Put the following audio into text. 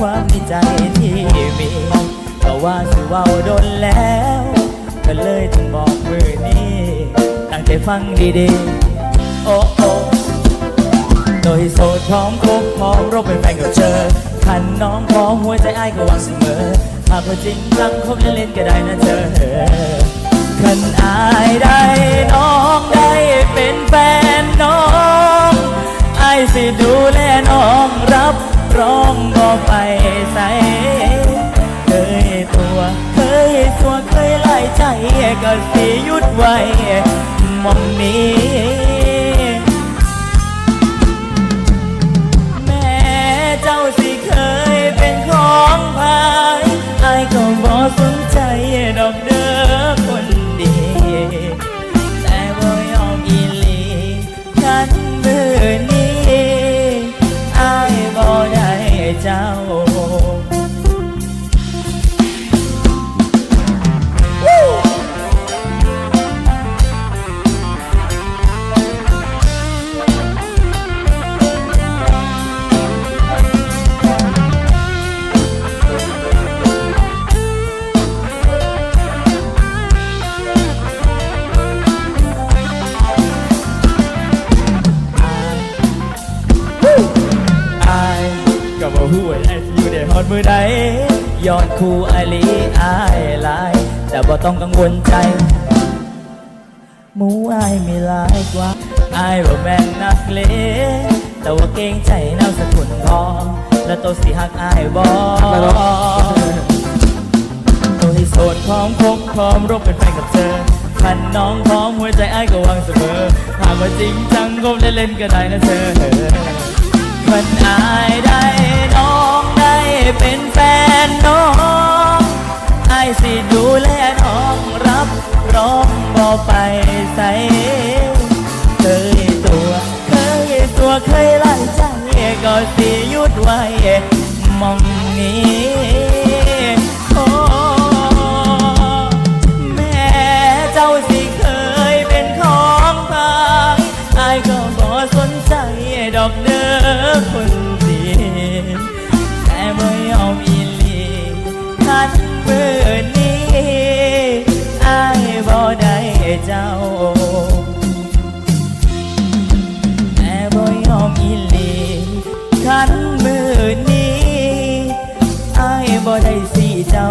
ความดีใจที่มีก็ว่าสิว่าโดนแล้ว ก็เลยจึงบอกมือนี้ตั้งใจฟังดีๆ โอ้โอ้โดยโสดพร้อมคบพร้อมรบเป็นแฟนก็เจอขันน้องพร้อมหัวใจไอ้ก็วางเสมอหากว่าจริงจังคบเล่นๆก็ได้นะเธอขันอายได้น้อง ไปใส่เคยตัวเคยตัวเคยไล่ใจก็สิหยุดไว้หมอมมี อดมือใดย้อนคู่อลีอายลาย แต่บ่ต้องกังวลใจมูอายมีหลายกว่าอายบ่าแม่นนักเลงแต่ว่าเก่งใจแนวสกุลทองและโตสิหักอายบ่ตัวที่โสดพร้อมคบพร้อมรบเป็นแฟนกับเธอคันน้องพร้อมหัวใจไอ้ายก็วังเสมอหากว่าจริงจังก็เล่นๆก็ได้นะเธอมันอายได้น้อง รองก็ไปใส่เคยตัวเคยตัวเคยไล่ใจก็สิหยุดไว้มองนี้ เจ้า แต่บ่ยอมอีหลีขันมือนี้ไอ้บ่ได้สิเจ้า